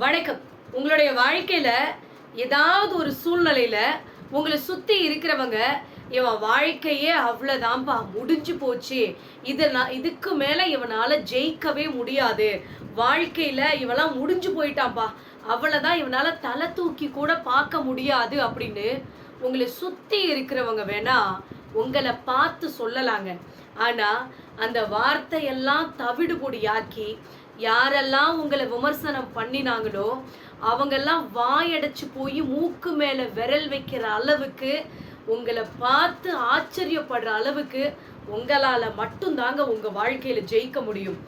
வணக்கம். உங்களுடைய வாழ்க்கையில ஏதாவது ஒரு சூழ்நிலையில உங்களை சுத்தி இருக்கிறவங்க இவன் வாழ்க்கையே அவ்வளோதான்ப்பா முடிஞ்சு போச்சு. இதெல்லாம் இதுக்கு மேல இவனால ஜெயிக்கவே முடியாது. வாழ்க்கையில இவெல்லாம் முடிஞ்சு போயிட்டான்பா. அவ்வளோதான் இவனால தலை தூக்கி கூட பார்க்க முடியாது அப்படின்னு உங்களை சுத்தி இருக்கிறவங்க வேணா உங்களை பார்த்து சொல்லலாங்க. ஆனா அந்த வார்த்தையெல்லாம் தவிடுபொடியாக்கி யாரெல்லாம் உங்களை விமர்சனம் பண்ணினாங்களோ அவங்கெல்லாம் வாயடைச்சு போய் மூக்கு மேலே விரல் வைக்கிற அளவுக்கு உங்களை பார்த்து ஆச்சரியப்படுற அளவுக்கு உங்களால் மட்டும்தாங்க உங்கள் வாழ்க்கையில் ஜெயிக்க முடியும்.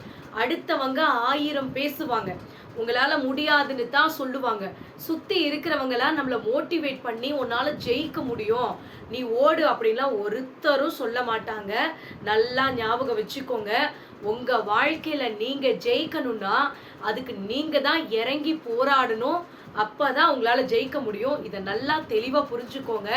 அடுத்தவங்க ஆயிரம் பேசுவாங்க. உங்களால முடியாதுன்னு தான் சொல்லுவாங்க. சுத்தி இருக்கிறவங்களாம் நம்மள மோட்டிவேட் பண்ணி உன்னால ஜெயிக்க முடியும். நீ ஓடு அப்படின்லாம் ஒருத்தரும் சொல்ல மாட்டாங்க. நல்லா ஞாபகம் வச்சுக்கோங்க. உங்க வாழ்க்கையில நீங்க ஜெயிக்கணும்னா அதுக்கு நீங்க தான் இறங்கி போராடணும். அப்பதான் உங்களால ஜெயிக்க முடியும். இதை நல்லா தெளிவா புரிஞ்சுக்கோங்க.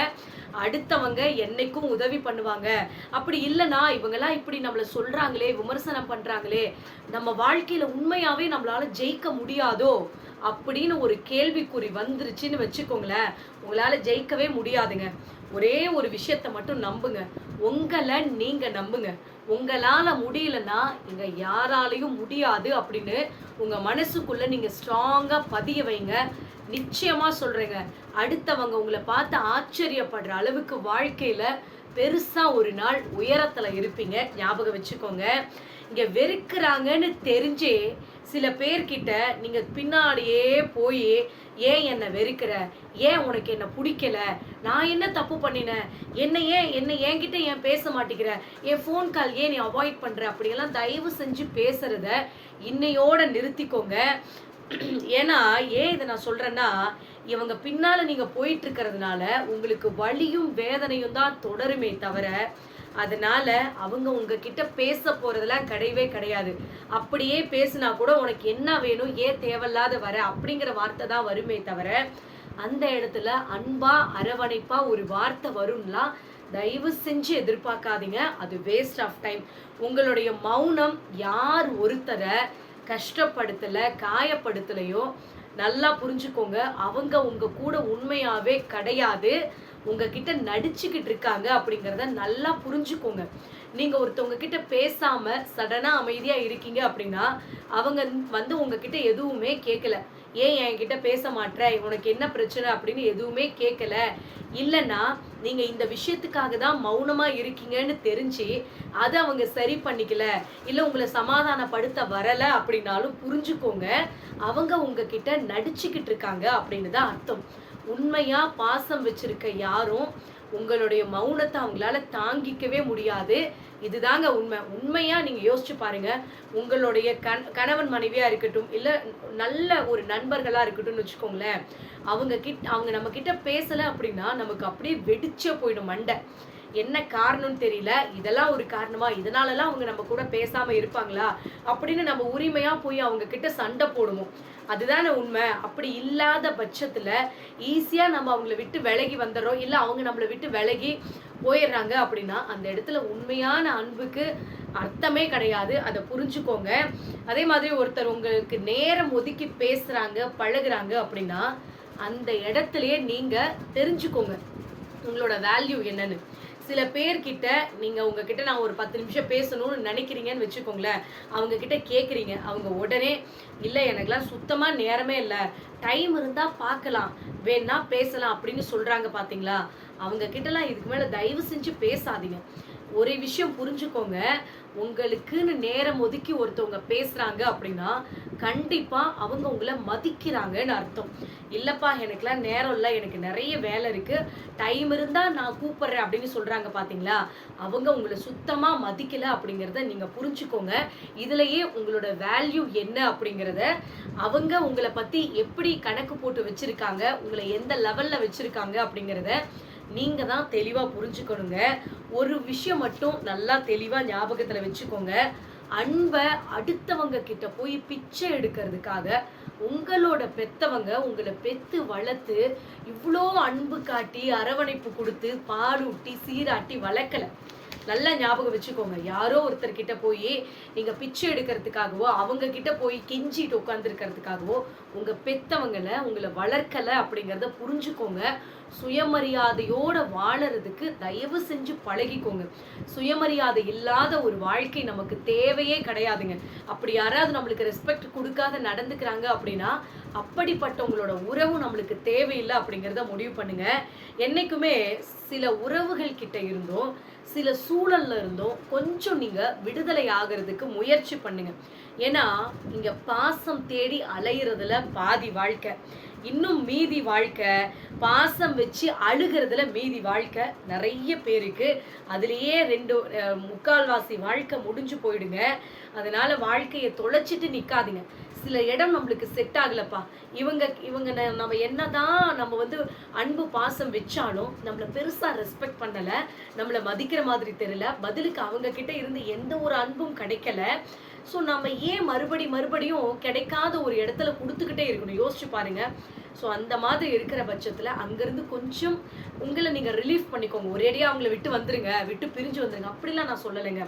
அடுத்தவங்க என்னைக்கும் உதவி பண்ணுவாங்க. அப்படி இல்லைன்னா இவங்கெல்லாம் இப்படி நம்மளை சொல்றாங்களே விமர்சனம் பண்றாங்களே நம்ம வாழ்க்கையில உண்மையாவே நம்மளால ஜெயிக்க முடியாதோ? அப்படின்னு ஒரு கேள்விக்குறி வந்துருச்சுன்னு வச்சுக்கோங்களேன். உங்களால ஜெயிக்கவே முடியாதுங்க. ஒரே ஒரு விஷயத்த மட்டும் நம்புங்க. உங்களை நீங்க நம்புங்க. உங்களால முடியலன்னா இங்கே யாராலையும் முடியாது அப்படின்னு உங்க மனசுக்குள்ள நீங்க ஸ்ட்ராங்கா பதிய வைங்க. நிச்சயமா சொல்றேங்க. அடுத்தவங்க உங்களை பார்த்து ஆச்சரியப்படுற அளவுக்கு வாழ்க்கையில பெருசாக ஒரு நாள் உயரத்தில் இருப்பீங்க. ஞாபகம் வச்சுக்கோங்க. இங்கே வெறுக்கிறாங்கன்னு தெரிஞ்சே சில பேர்கிட்ட நீங்கள் பின்னாடியே போய் ஏன் என்னை வெறுக்கிற? ஏன் உனக்கு என்னை பிடிக்கல? நான் என்ன தப்பு பண்ணினேன் என்ன ஏன் என்ன என்கிட்ட ஏன் பேச மாட்டேங்கிற? என் ஃபோன் கால் ஏன் நீ அவாய்ட் பண்ணுற அப்படியெல்லாம் தயவு செஞ்சு பேசுகிறத இன்னையோட நிறுத்திக்கோங்க. ஏன்னா ஏன் இதை நான் சொல்றேன்னா இவங்க பின்னால நீங்க போயிட்டு இருக்கிறதுனால உங்களுக்கு வலியும் வேதனையும் தான் தொடருமே தவிர அதனால அவங்க உங்ககிட்ட பேச போறதெல்லாம் கிடையவே கிடையாது. அப்படியே பேசினா கூட உனக்கு என்ன வேணும் ஏன் தேவையில்லாத வர அப்படிங்கிற வார்த்தை தான் வருமே தவிர அந்த இடத்துல அன்பா அரவணைப்பா ஒரு வார்த்தை வரும்லாம் தயவு செஞ்சு எதிர்பார்க்காதீங்க. அது வேஸ்ட் ஆஃப் டைம் உங்களுடைய மௌனம் யார் ஒருத்தரை கஷ்டப்படுத்தல காயப்படுத்தலையோ நல்லா புரிஞ்சுக்கோங்க. அவங்க உங்க கூட உண்மையாவே கிடையாது. உங்ககிட்ட நடிச்சுக்கிட்டு இருக்காங்க அப்படிங்கிறத நல்லா புரிஞ்சுக்கோங்க. நீங்க ஒருத்தவங்க கிட்ட பேசாம சடனா அமைதியா இருக்கீங்க அப்படின்னா அவங்க வந்து உங்ககிட்ட எதுவுமே கேட்கல ஏன் என்கிட்ட பேச மாட்டேற உனக்கு என்ன பிரச்சனை அப்படின்னு எதுவுமே கேட்கல இல்லைன்னா நீங்கள் இந்த விஷயத்துக்காக தான் மௌனமா இருக்கீங்கன்னு தெரிஞ்சு அதை அவங்க சரி பண்ணிக்கல. இல்லை உங்களை சமாதானப்படுத்த வரலை அப்படின்னாலும் புரிஞ்சுக்கோங்க. அவங்க உங்ககிட்ட நடிச்சுக்கிட்டு இருக்காங்க அப்படின்னு தான் அர்த்தம். உண்மையாக பாசம் வச்சிருக்க யாரும் உங்களுடைய மௌனத்தை அவங்களால தாங்கிக்கவே முடியாது. இதுதாங்க உண்மை. உண்மையா நீங்க யோசிச்சு பாருங்க. உங்களுடைய கண் கணவன் மனைவியா இருக்கட்டும் இல்ல நல்ல ஒரு நண்பர்களா இருக்கட்டும்னு வச்சுக்கோங்களேன். அவங்க கிட்ட அவங்க நம்ம கிட்ட பேசல அப்படின்னா நமக்கு அப்படியே வெடிச்சே போயிடும் மண்டை. என்ன காரணம்னு தெரியல. இதெல்லாம் ஒரு காரணமா? இதனாலலாம் அவங்க நம்ம கூட பேசாம இருப்பாங்களா? அப்படின்னு நம்ம உரிமையா போய் அவங்க கிட்ட சண்டை போடுவோம். அதுதானே உண்மை. அப்படி இல்லாத பட்சத்துல ஈஸியா நம்ம அவங்கள விட்டு விலகி வந்துடுறோம். இல்ல அவங்க நம்மளை விட்டு விலகி போயிடுறாங்க அப்படின்னா அந்த இடத்துல உண்மையான அன்புக்கு அர்த்தமே கிடையாது. அதை புரிஞ்சுக்கோங்க. அதே மாதிரி ஒருத்தர் உங்களுக்கு நேரம் ஒதுக்கி பேசுறாங்க பழகுறாங்க அப்படின்னா அந்த இடத்துலயே நீங்க தெரிஞ்சுக்கோங்க. உங்களோட வேல்யூ என்னன்னு. சில பேர்கிட்ட நீங்கள் உங்ககிட்ட நான் ஒரு பத்து நிமிஷம் பேசணும்னு நினைக்கிறீங்கன்னு வச்சுக்கோங்களேன். அவங்க கிட்ட கேட்குறீங்க அவங்க உடனே இல்லை எனக்குலாம் சுத்தமாக நேரமே இல்லை. டைம் இருந்தால் பார்க்கலாம் வேணா பேசலாம். அப்படின்னு சொல்றாங்க பார்த்தீங்களா அவங்க கிட்டலாம் இதுக்கு மேலே தயவு செஞ்சு பேசாதீங்க. ஒரு விஷயம் புரிஞ்சுக்கோங்க. உங்களுக்குன்னு நேரம் ஒதுக்கி ஒருத்தவங்க பேசுறாங்க அப்படின்னா கண்டிப்பா அவங்க உங்களை மதிக்கிறாங்கன்னு அர்த்தம். இல்லப்பா எனக்குலாம் நேரம் இல்லை எனக்கு நிறைய வேலை இருக்கு. டைம் இருந்தா நான் கூப்பிடுறேன் அப்படின்னு சொல்றாங்க பாத்தீங்களா? அவங்க உங்களை சுத்தமா மதிக்கல அப்படிங்கிறத நீங்க புரிஞ்சுக்கோங்க. இதுலயே உங்களோட வேல்யூ என்ன அப்படிங்கிறத அவங்க உங்களை பத்தி எப்படி கணக்கு போட்டு வச்சிருக்காங்க உங்களை எந்த லெவல்ல வச்சிருக்காங்க அப்படிங்கிறத நீங்கள் தான் தெளிவாக புரிஞ்சுக்கணுங்க. ஒரு விஷயம் மட்டும் நல்லா தெளிவாக ஞாபகத்தில் வச்சுக்கோங்க. அன்பை அடுத்தவங்க கிட்ட போய் பிச்சை எடுக்கிறதுக்காக உங்களோட பெத்தவங்க உங்களை பெத்து வளர்த்து இவ்வளோ அன்பு காட்டி அரவணைப்பு கொடுத்து பாலூட்டி சீராட்டி வளர்க்கல. நல்லா ஞாபகம் வச்சுக்கோங்க. யாரோ ஒருத்தர் கிட்ட போய் நீங்க பிச்சை எடுக்கிறதுக்காகவோ அவங்க கிட்ட போய் கெஞ்சிட்டு உட்காந்துருக்கிறதுக்காகவோ உங்க பெத்தவங்களை உங்களை வளர்க்கல அப்படிங்கிறத புரிஞ்சுக்கோங்க. சுயமரியாதையோட வாழறதுக்கு தயவு செஞ்சு பழகிக்கோங்க. சுயமரியாதை இல்லாத ஒரு வாழ்க்கை நமக்கு தேவையே கிடையாதுங்க. அப்படி யாராவது நம்மளுக்கு ரெஸ்பெக்ட் கொடுக்காத நடந்துக்கிறாங்க அப்படின்னா அப்படிப்பட்டவங்களோட உறவு நம்மளுக்கு தேவையில்லை அப்படிங்கிறத முடிவு பண்ணுங்க. என்னைக்குமே சில உறவுகள் கிட்ட இருந்தும் சில சூழல்ல இருந்தும் கொஞ்சம் நீங்க விடுதலை ஆகிறதுக்கு முயற்சி பண்ணுங்க. ஏன்னா இங்க பாசம் தேடி அலையிறதுல பாதி வாழ்க்கை. இன்னும் மீதி வாழ்க்கை பாசம் வச்சு அழுகிறதுல மீதி வாழ்க்கை நிறைய பேருக்கு. அதுலேயே ரெண்டு முக்கால்வாசி வாழ்க்கை முடிஞ்சு போயிடுங்க. அதனால வாழ்க்கையை தொலைச்சிட்டு நிற்காதீங்க சில இடம் நம்மளுக்கு செட் ஆகலப்பா. இவங்க இவங்க நம்ம என்னதான் நம்ம வந்து அன்பு பாசம் வச்சாலும் நம்மள பெருசா ரெஸ்பெக்ட் பண்ணல நம்மளை மதிக்கிற மாதிரி தெரியல பதிலுக்கு அவங்க கிட்ட இருந்து எந்த ஒரு அன்பும் கிடைக்கல. ஸோ நம்ம ஏன் மறுபடி மறுபடியும் கிடைக்காத ஒரு இடத்துல கொடுத்துக்கிட்டே இருக்கணும்? யோசிச்சு பாருங்க. ஸோ அந்த மாதிரி இருக்கிற பட்சத்தில் அங்கேருந்து கொஞ்சம் உங்களை நீங்கள் ரிலீஃப் பண்ணிக்கோங்க. ஒரேடியாக அவங்கள விட்டு வந்துருங்க விட்டு பிரிஞ்சு வந்துருங்க. அப்படிலாம் நான் சொல்லலைங்க.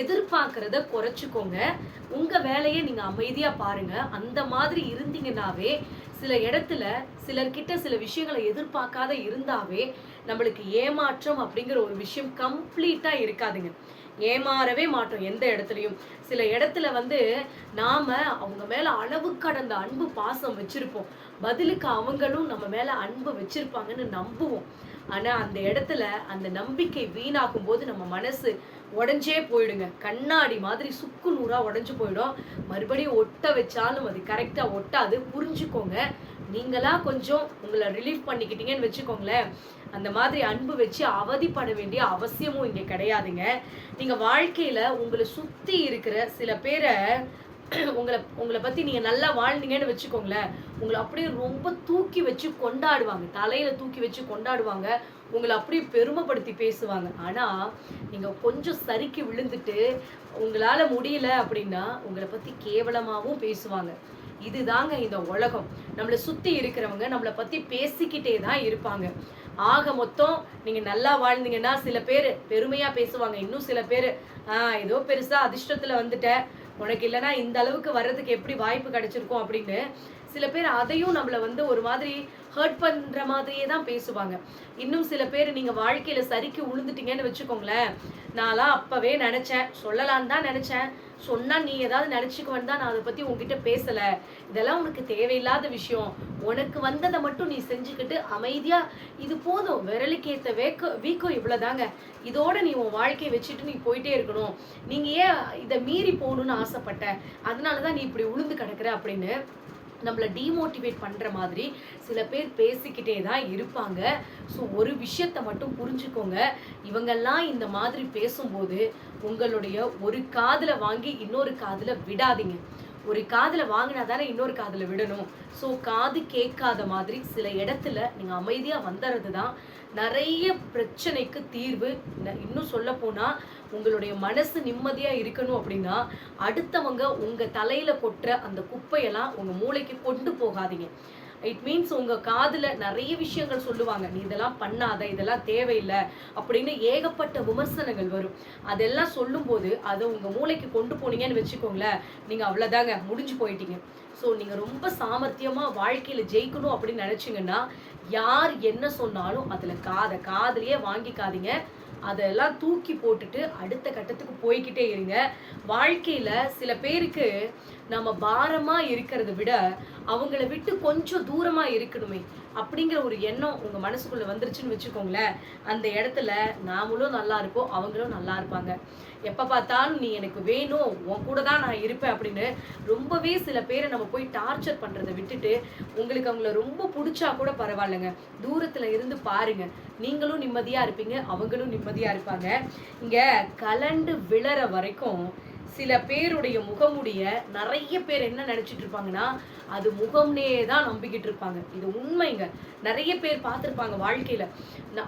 எதிர்பார்க்கறத குறைச்சிக்கோங்க. உங்கள் வேலையை நீங்கள் அமைதியாக பாருங்க. அந்த மாதிரி இருந்தீங்கன்னாவே சில இடத்துல சிலர்கிட்ட சில விஷயங்களை எதிர்பார்க்காத இருந்தாவே நம்மளுக்கு ஏமாற்றம் அப்படிங்கிற ஒரு விஷயம் கம்ப்ளீட்டாக இருக்காதுங்க. ஏமாறவே மாட்டோம் எந்த இடத்துலையும். சில இடத்துல வந்து நாம அவங்க மேல அளவு கடந்த அன்பு பாசம் வச்சிருப்போம். பதிலுக்கு அவங்களும் நம்ம மேல அன்பு வச்சிருப்பாங்கன்னு நம்புவோம். ஆனா அந்த இடத்துல அந்த நம்பிக்கை வீணாகும் போது நம்ம மனசு உடஞ்சே போயிடுங்க. கண்ணாடி மாதிரி சுக்கு நூறா உடஞ்சு போயிடும். மறுபடியும் ஒட்ட வச்சாலும் அது கரெக்டா ஒட்டாது. புரிஞ்சுக்கோங்க. நீங்களா கொஞ்சம் உங்களை ரிலீஃப் பண்ணிக்கிட்டீங்கன்னு வச்சுக்கோங்களேன். அந்த மாதிரி அன்பு வச்சு அவதிப்பட வேண்டிய அவசியமும் இங்கே கிடையாதுங்க. நீங்கள் வாழ்க்கையில் உங்களை சுற்றி இருக்கிற சில பேரை உங்களை உங்களை பத்தி நீங்க நல்லா வாழ்ந்தீங்கன்னு வச்சுக்கோங்களேன். உங்களை அப்படியே ரொம்ப தூக்கி வச்சு கொண்டாடுவாங்க. தலையில தூக்கி வச்சு கொண்டாடுவாங்க. உங்களை அப்படியே பெருமைப்படுத்தி பேசுவாங்க. ஆனா நீங்க கொஞ்சம் சறுக்கி விழுந்துட்டு உங்களால முடியல அப்படின்னா உங்களை பத்தி கேவலமாவும் பேசுவாங்க. இதுதாங்க இந்த உலகம். நம்மளை சுத்தி இருக்கிறவங்க நம்மளை பத்தி பேசிக்கிட்டே தான் இருப்பாங்க. ஆக மொத்தம் நீங்க நல்லா வாழ்ந்தீங்கன்னா சில பேர் பெருமையா பேசுவாங்க. இன்னும் சில பேர் ஆஹ் ஏதோ பெருசா அதிர்ஷ்டத்துல வந்துட்ட உனக்கு இல்லைன்னா இந்த அளவுக்கு வர்றதுக்கு எப்படி வாய்ப்பு கிடைச்சிருக்கும் அப்படின்னு சில பேர் அதையும் நம்மள வந்து ஒரு மாதிரி ஹர்ட் பண்ற மாதிரியே தான் பேசுவாங்க. இன்னும் சில பேர் நீங்க வாழ்க்கையில சரிக்கு உளுந்துட்டீங்கன்னு வச்சுக்கோங்களேன். நான்லாம் அப்பவே நினைச்சேன். சொல்லலான்னு தான் நினைச்சேன். சொன்னா நீ ஏதாவது நினைச்சுக்குவேன்னு தான் நான் அதை பத்தி உன்கிட்ட பேசல. இதெல்லாம் உனக்கு தேவையில்லாத விஷயம். உனக்கு வந்ததை மட்டும் நீ செஞ்சுக்கிட்டு அமைதியா இது போதும். விரலுக்கேத்த வேக்க வீக்கம் இவ்வளவுதாங்க. இதோட நீ உன் வாழ்க்கையை வச்சுட்டு நீ போயிட்டே இருக்கணும். நீங்க ஏன் இதை மீறி போகணும்னு ஆசைப்பட்ட? அதனாலதான் நீ இப்படி உளுந்து கிடக்குற அப்படின்னு நம்மளை டீமோட்டிவேட் பண்ணுற மாதிரி சில பேர் பேசிக்கிட்டே தான் இருப்பாங்க. ஸோ ஒரு விஷயத்தை மட்டும் புரிஞ்சுக்கோங்க. இவங்கெல்லாம் இந்த மாதிரி பேசும்போது உங்களுடைய ஒரு காதில் வாங்கி இன்னொரு காதில் விடாதீங்க. ஒரு காதில் வாங்கினா தானே இன்னொரு காதில் விடணும். ஸோ காது கேட்காத மாதிரி சில இடத்துல நீங்கள் அமைதியாக வந்துடுறது தான் நிறைய பிரச்சனைக்கு தீர்வு. இன்னும் சொல்ல போனா உங்களுடைய மனசு நிம்மதியா இருக்கணும் அப்படின்னா அடுத்தவங்க உங்க தலையில கொட்டுற அந்த குப்பையெல்லாம் உங்க மூளைக்கு கொண்டு போகாதீங்க. இட் மீன்ஸ் உங்கள் காதில் நிறைய விஷயங்கள் சொல்லுவாங்க. நீ இதெல்லாம் பண்ணாத இதெல்லாம் தேவையில்லை அப்படின்னு ஏகப்பட்ட விமர்சனங்கள் வரும். அதெல்லாம் சொல்லும்போது அதை உங்கள் மூளைக்கு கொண்டு போனீங்கன்னு வச்சுக்கோங்களேன் நீங்கள் அவ்வளோதாங்க முடிஞ்சு போயிட்டீங்க. ஸோ நீங்கள் ரொம்ப சாமர்த்தியமாக வாழ்க்கையில் ஜெயிக்கணும் அப்படின்னு நினச்சிங்கன்னா யார் என்ன சொன்னாலும் அதில் காதை காதலையே வாங்கிக்காதீங்க. அதெல்லாம் தூக்கி போட்டுட்டு அடுத்த கட்டத்துக்கு போய்க்கிட்டே இருங்க. வாழ்க்கையில் சில பேருக்கு நம்ம பாரமா இருக்கிறத விட அவங்கள விட்டு கொஞ்சம் தூரமா இருக்கணுமே அப்படிங்கிற ஒரு எண்ணம் உங்க மனசுக்குள்ள வந்துருச்சுன்னு வச்சுக்கோங்களேன். அந்த இடத்துல நாமளும் நல்லா இருப்போம் அவங்களும் நல்லா இருப்பாங்க. எப்ப பார்த்தாலும் நீ எனக்கு வேணும் உன் கூட தான் நான் இருப்பேன் அப்படின்னு ரொம்பவே சில பேரை நம்ம போய் டார்ச்சர் பண்றதை விட்டுட்டு உங்களுக்கு அவங்கள ரொம்ப பிடிச்சா கூட பரவாயில்லைங்க. தூரத்துல இருந்து பாருங்க. நீங்களும் நிம்மதியா இருப்பீங்க அவங்களும் நிம்மதியா இருப்பாங்க. இங்க கலண்டு விழற வரைக்கும் சில பேருடைய முகமுடைய நிறைய பேர் என்ன நினைச்சிட்டு இருப்பாங்கன்னா அது முகம்னே தான் நம்பிக்கிட்டு இருப்பாங்க. இது உண்மைங்க. நிறைய பேர் பார்த்துருப்பாங்க வாழ்க்கையில.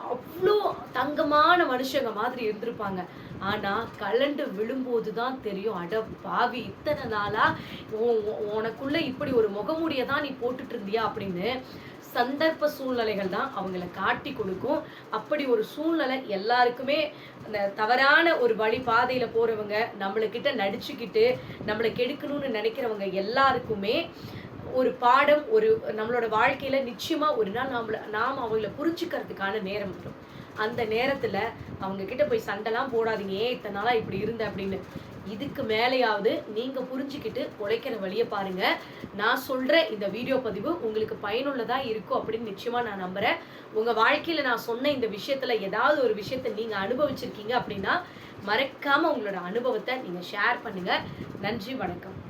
அவ்வளோ தங்கமான மனுஷங்க மாதிரி இருந்திருப்பாங்க. ஆனா கலண்டு விழும்போது தான் தெரியும் அட பாவி இத்தனை நாளா உ- உனக்குள்ள இப்படி ஒரு முகமூடியை தான் நீ போட்டுட்டு இருந்தியா அப்படின்னு. சந்தர்ப்ப சூழ்நிலைகள் தான் அவங்கள காட்டி கொடுக்கும். அப்படி ஒரு சூழ்நிலை எல்லாருக்குமே அந்த தவறான ஒரு வழி பாதையில் போகிறவங்க நம்மளுக்கிட்ட நடிச்சுக்கிட்டு நம்மளை கெடுக்கணும்னு நினைக்கிறவங்க எல்லாருக்குமே ஒரு பாடம் ஒரு நம்மளோட வாழ்க்கையில் நிச்சயமாக ஒரு நாள் நம்மள நாம் அவங்கள புரிஞ்சுக்கிறதுக்கான நேரம் வரும். அந்த நேரத்துல அவங்க கிட்ட போய் சண்டைலாம் போடாதீங்க. ஏன் இத்தனை நாளா இப்படி இருந்த அப்படின்னு. இதுக்கு மேலேயாவது நீங்கள் புரிஞ்சுக்கிட்டு உழைக்கிற வழியை பாருங்கள் நான் சொல்கிற இந்த வீடியோ பதிவு உங்களுக்கு பயனுள்ளதாக இருக்கும் அப்படின்னு நிச்சயமாக நான் நம்புகிறேன் உங்கள் வாழ்க்கையில் நான் சொன்ன இந்த விஷயத்தில் ஏதாவது ஒரு விஷயத்தை நீங்கள் அனுபவிச்சிருக்கீங்க அப்படின்னா மறக்காமல் உங்களோட அனுபவத்தை நீங்கள் ஷேர் பண்ணுங்கள் நன்றி வணக்கம்.